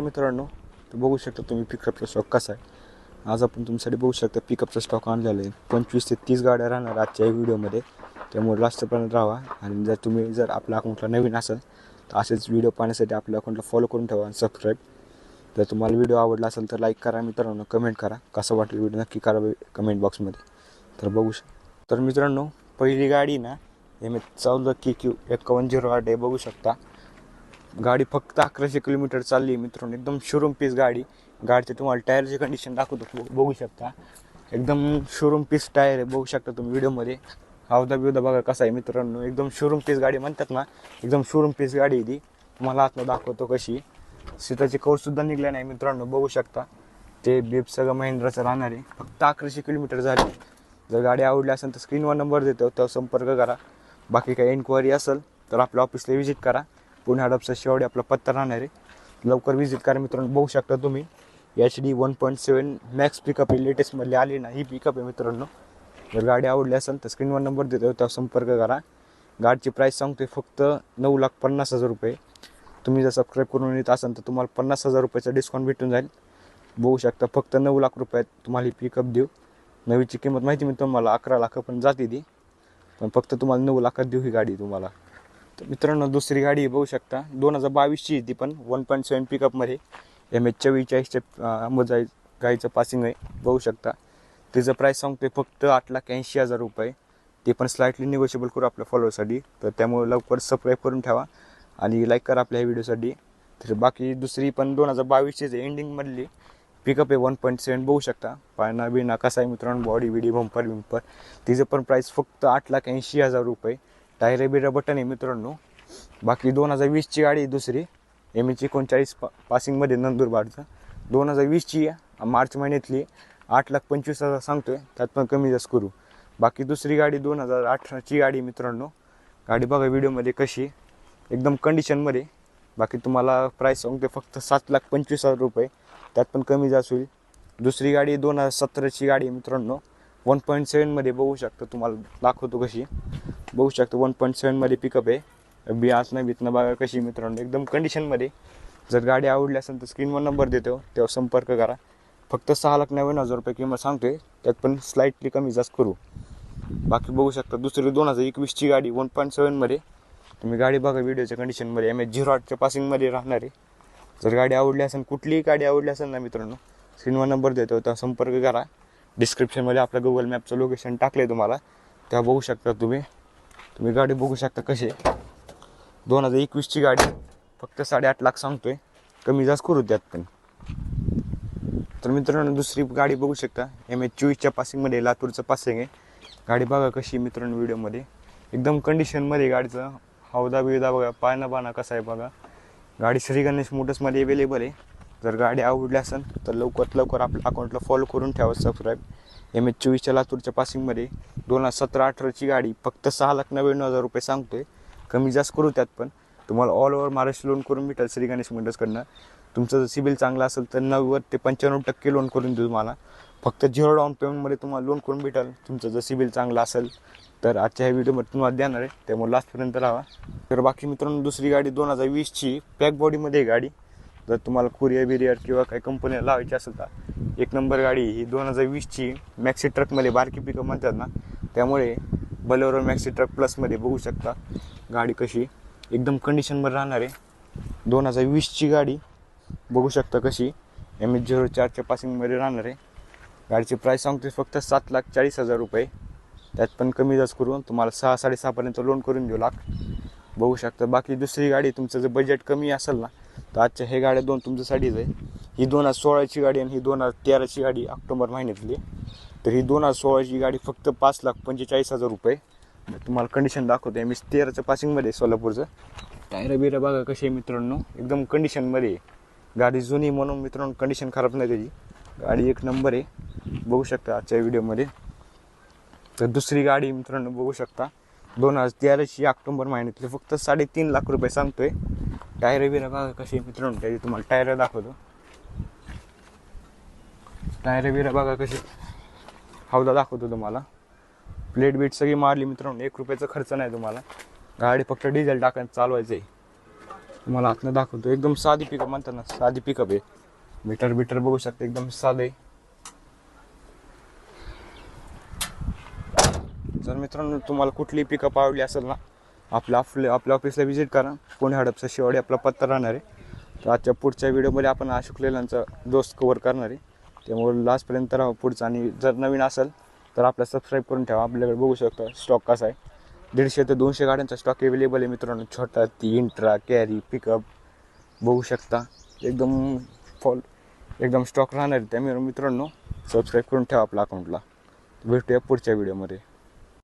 मित्रांनो तर बघू शकता तुम्ही पिकअपचा स्टॉक कसा आहे. आज आपण तुमच्यासाठी बघू शकता पिकअपचा स्टॉक आणलेला आहे. पंचवीस ते तीस गाड्या राहणार आजच्या या व्हिडिओमध्ये त्यामुळे लास्टपर्यंत राहा आणि जर तुम्ही जर आपल्या अकाउंटला नवीन असाल तर असेच व्हिडिओ पाहण्यासाठी आपल्या अकाउंटला फॉलो करून ठेवा आणि सबस्क्राईब जर तुम्हाला व्हिडिओ आवडला असेल तर लाईक करा मित्रांनो कमेंट करा. कसं वाटेल व्हिडिओ नक्की करा कमेंट बॉक्समध्ये तर बघू शक तर मित्रांनो पहिली गाडी ना एम एच चौदा के क्यू एकावन्न झिरो आठ आहे. बघू शकता. गाडी फक्त अकराशे किलोमीटर चालली आहे मित्रांनो. एकदम शोरूम पीस गाडी. गाडीचे तुम्हाला टायरची कंडिशन दाखवतो. बघू शकता. एकदम शोरूम पीस टायर आहे. बघू शकता तुम्ही व्हिडिओमध्ये अवधा बिवधा बघा कसा आहे मित्रांनो. एकदम शोरूम पीस गाडी म्हणतात ना एकदम शोरूम पीस गाडी आहे ती. तुम्हाला आतनं दाखवतो कशी. सीटाचे कवरसुद्धा निघले नाही मित्रांनो. बघू शकता. ते बीप सगळं महिंद्राचं राहणार आहे. फक्त अकराशे किलोमीटर झाली. जर गाडी आवडली असेल तर स्क्रीनवर नंबर देतो. त्यावर संपर्क करा. बाकी काही एन्क्वायरी असेल तर आपल्या ऑफिसला व्हिजिट करा. पुणे हडपचा शेवटी आपला पत्ता राहणार आहे. लवकर व्हिजिट करा मित्रांनो. बघू शकता तुम्ही H D one point seven max pickup आहे लेटेस्टमधली आली ना ही पिकअप आहे मित्रांनो. जर गाडी आवडली असेल तर स्क्रीनवर नंबर देतो त्यावर संपर्क करा. गाडीची प्राईस सांगतोय फक्त नऊ लाख पन्नास हजार रुपये. तुम्ही जर सबस्क्राईब करून येत असाल तर तुम्हाला पन्नास हजार रुपयाचा डिस्काउंट भेटून जाईल. बघू शकता फक्त नऊ लाख रुपयात तुम्हाला ही पिकअप देऊ. नवीची किंमत माहिती मी तुम्हाला अकरा लाख पण जाते ती. पण फक्त तुम्हाला नऊ लाखात देऊ ही गाडी तुम्हाला. तर मित्रांनो दुसरी गाडी बघू शकता. दोन हजार बावीसची आहे ती पण वन पॉईंट सेवन पिकअपमध्ये एम एच चव्वेचाळीसच्या मोजाई गाडीचं पासिंग आहे. बघू शकता. तिचं प्राईस सांगतोय फक्त आठ लाख ऐंशी हजार रुपये. ते पण स्लाइटली निगोशिएबल करू आपल्या फॉलोअरसाठी तर त्यामुळे लवकर सबस्क्राईब करून ठेवा आणि लाईक करा आपल्या व्हिडिओसाठी तर बाकी दुसरी पण दोन हजार बावीसचीच एंडिंगमधली पिकअप आहे वन पॉईंट सेवन बघू शकता. पाळणा बिना कसा आहे मित्रांनो बॉडी बिडी बंपर बिंपर तिचं पण प्राईस फक्त आठ लाख ऐंशी हजार रुपये. टायर बिरा बटन आहे मित्रांनो. बाकी दोन हजार वीसची गाडी आहे दुसरी. एम एच एकोणचाळीस पा पासिंगमध्ये नंदुरबारचं. दोन हजार वीसची आहे, मार्च महिन्यातली आठ लाख पंचवीस हजार सांगतोय. त्यात पण कमी जास्त करू. बाकी दुसरी गाडी दोन हजार अठराची गाडी मित्रांनो. गाडी बघा व्हिडिओमध्ये कशी आहे. एकदम कंडिशनमध्ये बाकी तुम्हाला प्राईस सांगते फक्त सात लाख पंचवीस हजार रुपये. त्यात पण कमी जास्त होईल. दुसरी गाडी दोन हजार सतराची गाडी आहे मित्रांनो. वन पॉईंट सेवनमध्ये बघू शकता तुम्हाला दाखवतो कशी. बघू शकता वन पॉईंट सेवनमध्ये पिकअप आहे. बी आसनं बितनं बघा कशी मित्रांनो. एकदम कंडिशनमध्ये जर गाडी आवडली असेल तर स्क्रीनवर नंबर देतो. तेव्हा संपर्क करा. फक्त सहा लाख नव्याण्णव हजार रुपये किंमत सांगतोय. त्यात पण स्लाईटली कमी जास्त करू. बाकी बघू शकता दुसरी दोन हजार एकवीसची गाडी वन पॉईंट सेवनमध्ये तुम्ही गाडी बघा व्हिडिओच्या कंडिशनमध्ये एम एच झिरो आठच्या पासिंगमध्ये राहणार आहे. जर गाडी आवडली असेल कुठलीही गाडी आवडली असेल ना मित्रांनो स्क्रीनवर नंबर देतो. त्या संपर्क करा. डिस्क्रिप्शनमध्ये आपलं गुगल मॅपचं लोकेशन टाकलं आहे तुम्हाला. तेव्हा बघू शकता तुम्ही. तुम्ही गाडी बघू शकता कशी आहे. दोन हजार एकवीसची गाडी फक्त साडेआठ लाख सांगतोय. कमी जास्त करू द्यात पण. तर मित्रांनो दुसरी गाडी बघू शकता. एम एच चोवीसच्या पासिंगमध्ये लातूरचं पासिंग आहे. गाडी बघा कशी आहे मित्रांनो व्हिडिओमध्ये. एकदम कंडिशनमध्ये गाडीचं. हौदा बिवदा बघा. पायना बाना कसा आहे बघा. गाडी श्री गणेश मोटर्समध्ये अवेलेबल आहे. जर गाडी आवडली असेल तर लवकरात लवकर आपल्या अकाउंटला फॉलो करून ठेवा सबस्क्राईब एम एच चोवीसच्या लातूरच्या पासिंगमध्ये दोन हजार सतरा अठराची गाडी फक्त सहा लाख नव्याण्णव हजार रुपये सांगतो आहे कमी जास्त करू त्यात पण. तुम्हाला ऑल ओव्हर महाराष्ट्र लोन करून भेटेल श्री गणेश मोटर्सकडनं तुमचं जर सिबिल चांगलं असेल तर नव्वद ते पंच्याण्णव टक्के लोन करून देऊ तुम्हाला. फक्त झिरो डाऊन पेमेंटमध्ये तुम्हाला लोन करून भेटेल. तुमचं जर सिबिल चांगलं असेल तर आजच्या ह्या व्हिडिओमध्ये तुम्हाला देणार आहे. त्यामुळे लास्टपर्यंत राहा. तर बाकी मित्रांनो दुसरी गाडी दोन हजार वीसची पॅक बॉडीमध्ये आहे गाडी. जर तुम्हाला कुरिअर बिरियर किंवा काही कंपनीला लावायची असेल तर एक नंबर गाडी ही दोन हजार वीसची मॅक्सी ट्रकमध्ये बारकी पिकअप म्हणतात ना त्यामुळे बलेरो मॅक्सी ट्रक प्लसमध्ये बघू शकता गाडी कशी एकदम कंडिशनमध्ये राहणार. आहे दोन हजार वीसची गाडी बघू शकता कशी एम एच झिरो चारच्या पासिंगमध्ये राहणार. आहे गाडीची प्राईस सांगते फक्त सात लाख चाळीस हजार रुपये. त्यात पण कमी जास्त करून तुम्हाला सहा साडेसहापर्यंत लोन करून देऊ लाख. बघू शकता बाकी दुसरी गाडी तुमचं जर बजेट कमी असेल ना तर आजच्या हे गाड्या दोन तुमच्यासाठीच आहे. ही दोन हजार सोळाची गाडी आणि ही दोन हजार तेराची गाडी ऑक्टोबर महिन्यातली. तर ही दोन हजार सोळाची गाडी फक्त पाच लाख पंचेचाळीस हजार रुपये. तुम्हाला कंडिशन दाखवतो मी तेराचं पासिंगमध्ये आहे सोलापूरचं. टायर बिरं बघा कशी आहे मित्रांनो. एकदम कंडिशनमध्ये आहे. गाडी जुनी म्हणून मित्रांनो कंडिशन खराब नाही त्याची. गाडी एक नंबर आहे. बघू शकता आजच्या व्हिडिओमध्ये तर दुसरी गाडी मित्रांनो बघू शकता. दोन हजार तेराची ऑक्टोबर महिन्यातली. फक्त साडेतीन लाख रुपये सांगतोय. टायर बिर बघा कशी मित्रांनो त्याची तुम्हाला टायर दाखवतो. टायर बिर बघा कशी हौदा दाखवतो तुम्हाला. प्लेट बीट सगळी मारली मित्रांनो एक रुपयाचा खर्च नाही तुम्हाला. गाडी फक्त डिझेल टाकायचं चालवायचं आहे तुम्हाला आतनं दाखवतो. एकदम साधी पिकअप म्हणतात ना साधी पिकअप आहे. मीटर बिटर बघू शकता एकदम साधे जर मित्रांनो तुम्हाला कुठली पिकअप आवडली असेल ना आपल्या आपल्या आपल्या ऑफिसला व्हिजिट करा. पुणे हडपचा शेवटी आपला पत्ता राहणार आहे. तर आजच्या पुढच्या व्हिडिओमध्ये आपण अशोक लेलांचा दोस्त कवर करणार आहे. त्यामुळे लास्टपर्यंत राहा पुढचा. आणि जर नवीन असेल तर आपला सबस्क्राईब करून ठेवा. आपल्याकडे बघू शकता स्टॉक कसा आहे. दीडशे ते दोनशे गाड्यांचा स्टॉक अवेलेबल आहे मित्रांनो. छोटा ती इंट्रा कॅरी पिकअप बघू शकता. एकदम फॉल एकदम स्टॉक राहणार आहे त्यामुळे मित्रांनो. सबस्क्राईब करून ठेवा आपल्या अकाउंटला भेटूया पुढच्या व्हिडिओमध्ये